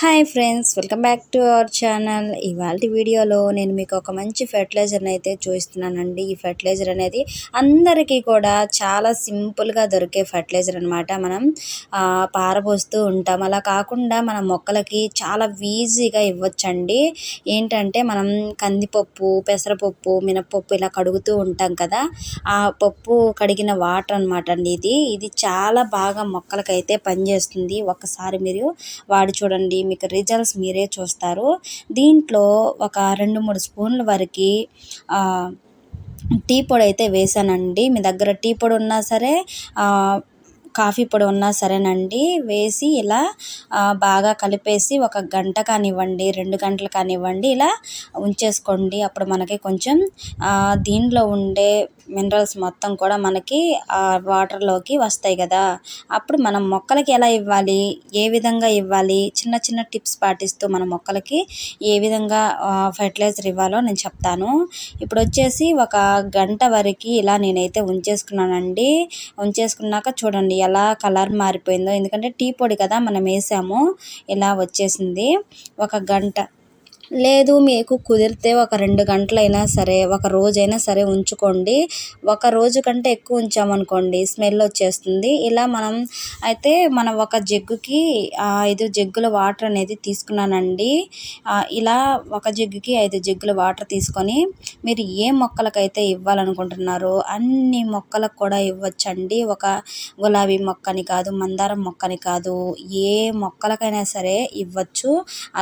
Hi friends welcome back to our channel. ఇవాళ వీడియోలో నేను మీకు ఒక మంచి ఫెర్టిలైజర్ని అయితే చూపిస్తున్నానండి. ఈ ఫెర్టిలైజర్ అనేది అందరికీ కూడా చాలా సింపుల్గా దొరికే ఫెర్టిలైజర్ అనమాట మనం పారబోస్తూ ఉంటాం. అలా కాకుండా మన మొక్కలకి చాలా ఈజీగా ఇవ్వచ్చండి. ఏంటంటే మనం కందిపప్పు పెసరపప్పు మినపప్పు ఇలా కడుగుతూ ఉంటాం కదా. ఆ పప్పు కడిగిన వాటర్ అనమాట అండి ఇది. ఇది చాలా బాగా మొక్కలకైతే పనిచేస్తుంది. ఒకసారి మీరు వాడి చూడండి. మీకు రిజల్ట్స్ మీరే చూస్తారు. దీంట్లో ఒక రెండు మూడు స్పూన్ల వరకు టీ పొడి అయితే వేసానండి. మీ దగ్గర టీ పొడి ఉన్నా సరే కాఫీ పొడి ఉన్నా సరేనండి వేసి ఇలా బాగా కలిపేసి ఒక గంట కానివ్వండి రెండు గంటలు కానివ్వండి ఇలా ఉంచేసుకోండి. అప్పుడు మనకి కొంచెం దీనిలో ఉండే మినరల్స్ మొత్తం కూడా మనకి ఆ వాటర్లోకి వస్తాయి కదా. అప్పుడు మనం మొక్కలకి ఎలా ఇవ్వాలి? ఏ విధంగా ఇవ్వాలి? చిన్న చిన్న టిప్స్ పాటిస్తూ మన మొక్కలకి ఏ విధంగా ఫెర్టిలైజర్ ఇవ్వాలో నేను చెప్తాను. ఇప్పుడు వచ్చేసి ఒక గంట వరకు ఇలా నేనైతే ఉంచేసుకున్నానండి. ఉంచేసుకున్నాక చూడండి ఎలా కలర్ మారిపోయిందో. ఎందుకంటే టీ పొడి కదా మనం వేసాము. ఇలా వచ్చేసింది. ఒక గంట లేదు మీకు కుదిరితే ఒక రెండు గంటలైనా సరే ఒక రోజైనా సరే ఉంచుకోండి. ఒక రోజు కంటే ఎక్కువ ఉంచామనుకోండి స్మెల్ వచ్చేస్తుంది. ఇలా మనం అయితే మనం ఒక జగ్గుకి ఐదు జగ్గుల వాటర్ అనేది తీసుకున్నానండి. ఇలా ఒక జగ్గుకి ఐదు జగ్గుల వాటర్ తీసుకొని మీరు ఏ మొక్కలకైతే ఇవ్వాలనుకుంటున్నారో అన్ని మొక్కలకు కూడా ఇవ్వచ్చండి. ఒక గులాబీ మొక్కని కాదు మందారం మొక్కని కాదు ఏ మొక్కలకైనా సరే ఇవ్వచ్చు.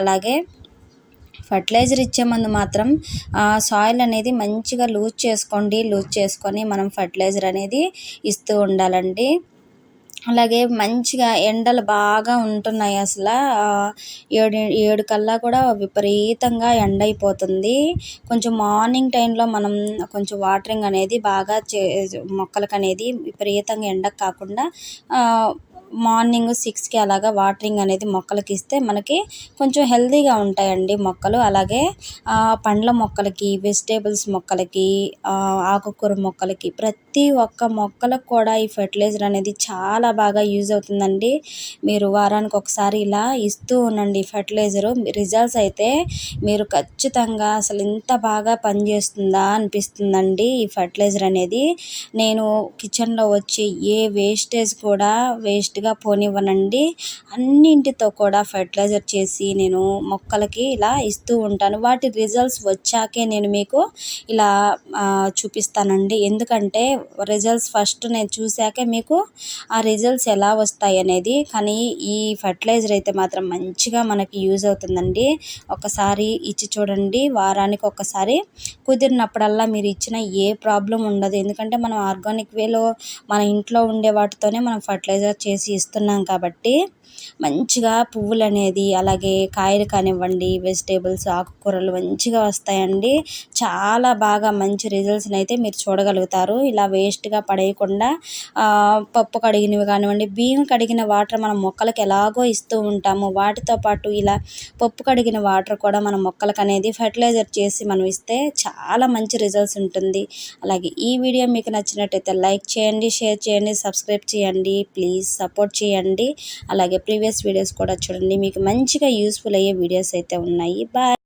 అలాగే ఫర్టిలైజర్ ఇచ్చే ముందు మాత్రం సాయిల్ అనేది మంచిగా లూజ్ చేసుకోండి లూజ్ చేసుకొని మనం ఫర్టిలైజర్ అనేది ఇస్తూ ఉండాలండి. అలాగే మంచిగా ఎండలు బాగా ఉంటున్నాయి అసలు ఏడు ఏడు కల్లా కూడా విపరీతంగా ఎండ అయిపోతుంది. కొంచెం మార్నింగ్ టైంలో మనం కొంచెం వాటరింగ్ అనేది బాగా చే మొక్కలకు అనేది విపరీతంగా ఎండకు కాకుండా మార్నింగ్ సిక్స్కి అలాగా వాటరింగ్ అనేది మొక్కలకి ఇస్తే మనకి కొంచెం హెల్తీగా ఉంటాయండి మొక్కలు. అలాగే పండ్ల మొక్కలకి వెజిటేబుల్స్ మొక్కలకి ఆకుకూర మొక్కలకి ప్రతి ఒక్క మొక్కలకు కూడా ఈ ఫెర్టిలైజర్ అనేది చాలా బాగా యూజ్ అవుతుందండి. మీరు వారానికి ఒకసారి ఇలా ఇస్తూ ఉండండి ఫెర్టిలైజరు. రిజల్ట్స్ అయితే మీరు ఖచ్చితంగా అసలు ఇంత బాగా పనిచేస్తుందా అనిపిస్తుందండి ఈ ఫెర్టిలైజర్ అనేది. నేను కిచెన్లో వచ్చే ఏ వేస్టేజ్ కూడా వేస్ట్ పూర్తిగా పోనివ్వనండి. అన్నింటితో కూడా ఫెర్టిలైజర్ చేసి నేను మొక్కలకి ఇలా ఇస్తూ ఉంటాను. వాటి రిజల్ట్స్ వచ్చాకే నేను మీకు ఇలా చూపిస్తానండి. ఎందుకంటే రిజల్ట్స్ ఫస్ట్ నేను చూశాకే మీకు ఆ రిజల్ట్స్ ఎలా వస్తాయి అనేది. కానీ ఈ ఫెర్టిలైజర్ అయితే మాత్రం మంచిగా మనకి యూజ్ అవుతుందండి. ఒకసారి ఇచ్చి చూడండి. వారానికి ఒకసారి కుదిరినప్పుడల్లా మీరు ఇచ్చిన ఏ ప్రాబ్లం ఉండదు. ఎందుకంటే మనం ఆర్గానిక్ వేలో మన ఇంట్లో ఉండే వాటితోనే మనం ఫర్టిలైజర్ చేసి ఇస్తున్నాం కాబట్టి మంచిగా పువ్వులు అనేది అలాగే కాయలు కానివ్వండి వెజిటేబుల్స్ ఆకుకూరలు మంచిగా వస్తాయండి. చాలా బాగా మంచి రిజల్ట్స్ని అయితే మీరు చూడగలుగుతారు. ఇలా వేస్ట్గా పడేయకుండా పప్పు కడిగినవి కానివ్వండి బియ్యం కడిగిన వాటర్ మనం మొక్కలకి ఎలాగో ఇస్తూ ఉంటాము. వాటితో పాటు ఇలా పప్పు కడిగిన వాటర్ కూడా మన మొక్కలకు అనేది ఫర్టిలైజర్ చేసి మనం ఇస్తే చాలా మంచి రిజల్ట్స్ ఉంటుంది. అలాగే ఈ వీడియో మీకు నచ్చినట్టయితే లైక్ చేయండి షేర్ చేయండి సబ్స్క్రైబ్ చేయండి. ప్లీజ్ సపోర్ట్ చేయండి. అలాగే ప్రీవియస్ వీడియోస్ కూడా చూడండి. మీకు మంచిగా యూస్ఫుల్ అయ్యే వీడియోస్ అయితే ఉన్నాయి. బాయ్